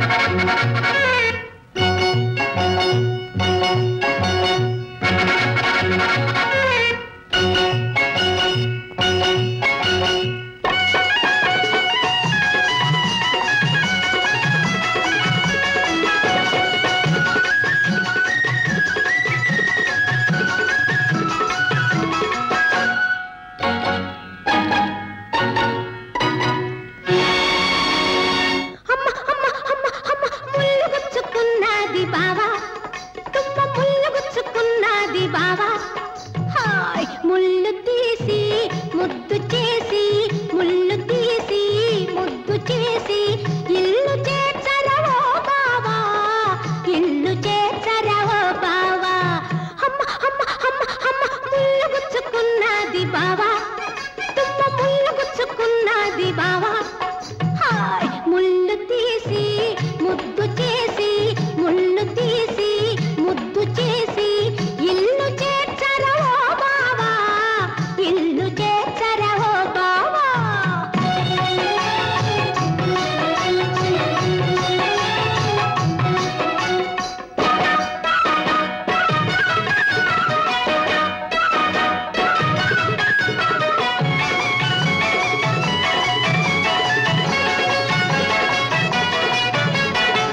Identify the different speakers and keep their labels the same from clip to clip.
Speaker 1: Thank you.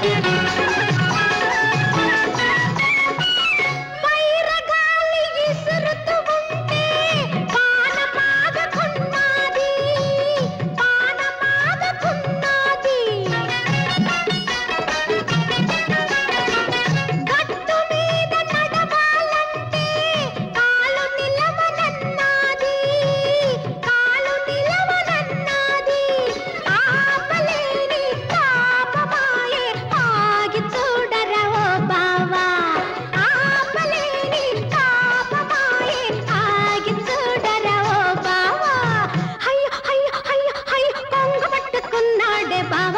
Speaker 1: Música Baba